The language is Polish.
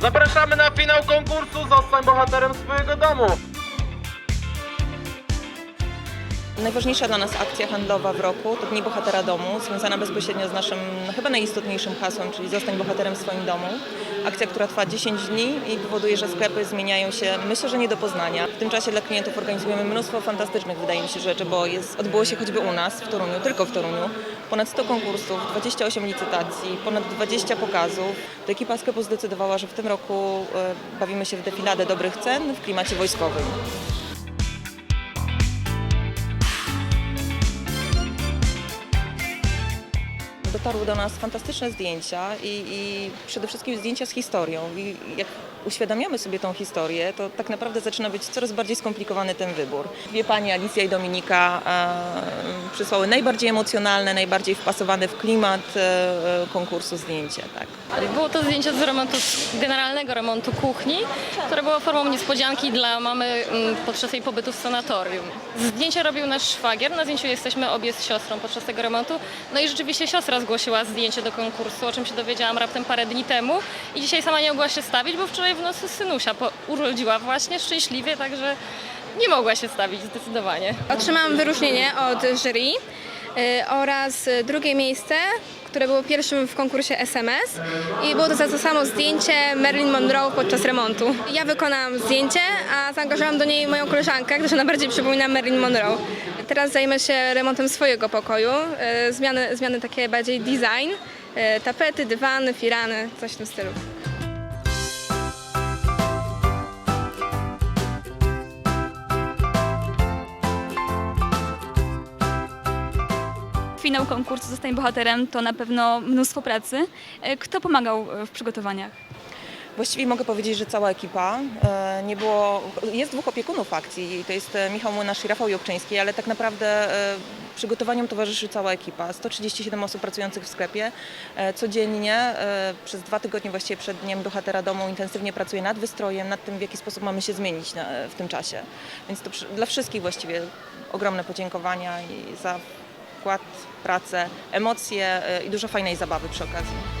Zapraszamy na finał konkursu Zostań bohaterem swojego domu. Najważniejsza dla nas akcja handlowa w roku to Dni Bohatera Domu, związana bezpośrednio z naszym no, chyba najistotniejszym hasłem, czyli Zostań bohaterem w swoim domu. Akcja, która trwa 10 dni i powoduje, że sklepy zmieniają się, myślę, że nie do poznania. W tym czasie dla klientów organizujemy mnóstwo fantastycznych, wydaje mi się, rzeczy, bo jest, odbyło się choćby u nas w Toruniu, tylko w Toruniu, ponad 100 konkursów, 28 licytacji, ponad 20 pokazów. To ekipa sklepu zdecydowała, że w tym roku e, bawimy się w defiladę dobrych cen w klimacie wojskowym. Dotarły do nas fantastyczne zdjęcia i, i przede wszystkim zdjęcia z historią. I jak uświadamiamy sobie tą historię, to tak naprawdę zaczyna być coraz bardziej skomplikowany ten wybór. Dwie pani, Alicja i Dominika, e, przysłały najbardziej emocjonalne, najbardziej wpasowane w klimat e, konkursu zdjęcie. Tak. Było to zdjęcie z remontu, z generalnego remontu kuchni, które było formą niespodzianki dla mamy mm, podczas jej pobytu w sanatorium. Zdjęcie robił nasz szwagier, na zdjęciu jesteśmy obie z siostrą podczas tego remontu. No i rzeczywiście siostra zgłosiła zdjęcie do konkursu, o czym się dowiedziałam raptem parę dni temu. I dzisiaj sama nie mogła się stawić, bo wczoraj w nocy synusia po- urodziła właśnie szczęśliwie, także nie mogła się stawić zdecydowanie. Otrzymałam wyróżnienie od jury y, oraz drugie miejsce, które było pierwszym w konkursie SMS i było to za to samo zdjęcie Marilyn Monroe podczas remontu. Ja wykonałam zdjęcie, a zaangażowałam do niej moją koleżankę, gdyż ona bardziej przypomina Marilyn Monroe. Teraz zajmę się remontem swojego pokoju, y, zmiany, zmiany takie bardziej design, y, tapety, dywany, firany, coś w tym stylu. Finał konkursu Zostań bohaterem to na pewno mnóstwo pracy. E, Kto pomagał e, w przygotowaniach? Właściwie mogę powiedzieć, że cała ekipa. E, Nie było, jest dwóch opiekunów akcji, to jest Michał Młynarz i Rafał Jobczyński, ale tak naprawdę przygotowaniom towarzyszy cała ekipa. 137 osób pracujących w sklepie. Codziennie, przez dwa tygodnie właściwie przed Dniem Bohatera Domu intensywnie pracuje nad wystrojem, nad tym w jaki sposób mamy się zmienić w tym czasie. Więc to dla wszystkich właściwie ogromne podziękowania i za wkład, pracę, emocje e, i dużo fajnej zabawy przy okazji.